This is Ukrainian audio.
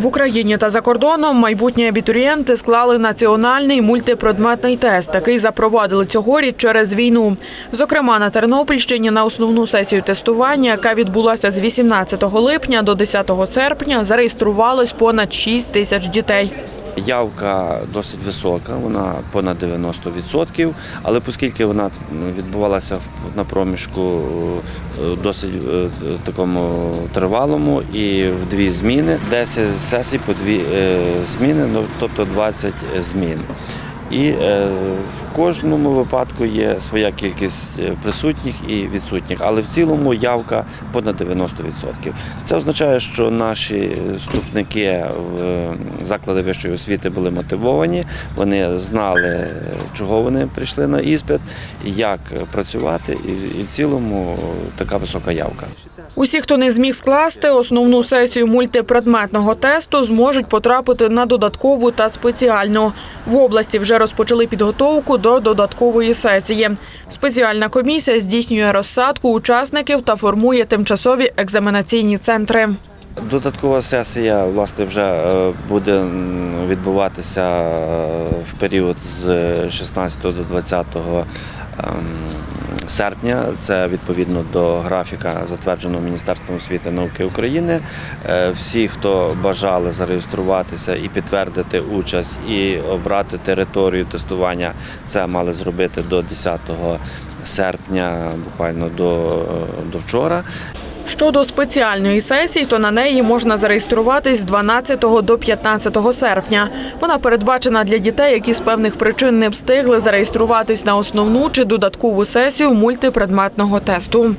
В Україні та за кордоном майбутні абітурієнти склали національний мультипредметний тест. який запровадили цьогоріч через війну. Зокрема, на Тернопільщині на основну сесію тестування, яка відбулася з 18 липня до 10 серпня, зареєструвалось понад 6 тисяч дітей. Явка досить висока, вона понад 90%, але оскільки вона відбувалася на проміжку е, досить е, такому тривалому і в дві зміни, 10 сесій по дві е, зміни, ну тобто 20 змін. І е, в кожному випадку є своя кількість е, присутніх і відсутніх, але в цілому явка понад 90%. Це означає, що наші вступники в е, заклади вищої освіти були мотивовані, вони знали, чого вони прийшли на іспит, як працювати, і в цілому така висока явка. Усі, хто не зміг скласти основну сесію мультипредметного тесту, зможуть потрапити на додаткову та спеціальну. В області вже розпочали підготовку до додаткової сесії. Спеціальна комісія здійснює розсадку учасників та формує тимчасові екзаменаційні центри. Додаткова сесія власне вже е, буде відбуватися е, в період з 16 до 20 ем, серпня. Це відповідно до графіка, затвердженого Міністерством освіти і науки України. Е, Всі, хто бажали зареєструватися і підтвердити участь, і обрати територію тестування, це мали зробити до 10 серпня, буквально до, е, до вчора. Щодо спеціальної сесії, то на неї можна зареєструватись з 12 до 15 серпня. Вона передбачена для дітей, які з певних причин не встигли зареєструватись на основну чи додаткову сесію мультипредметного тесту.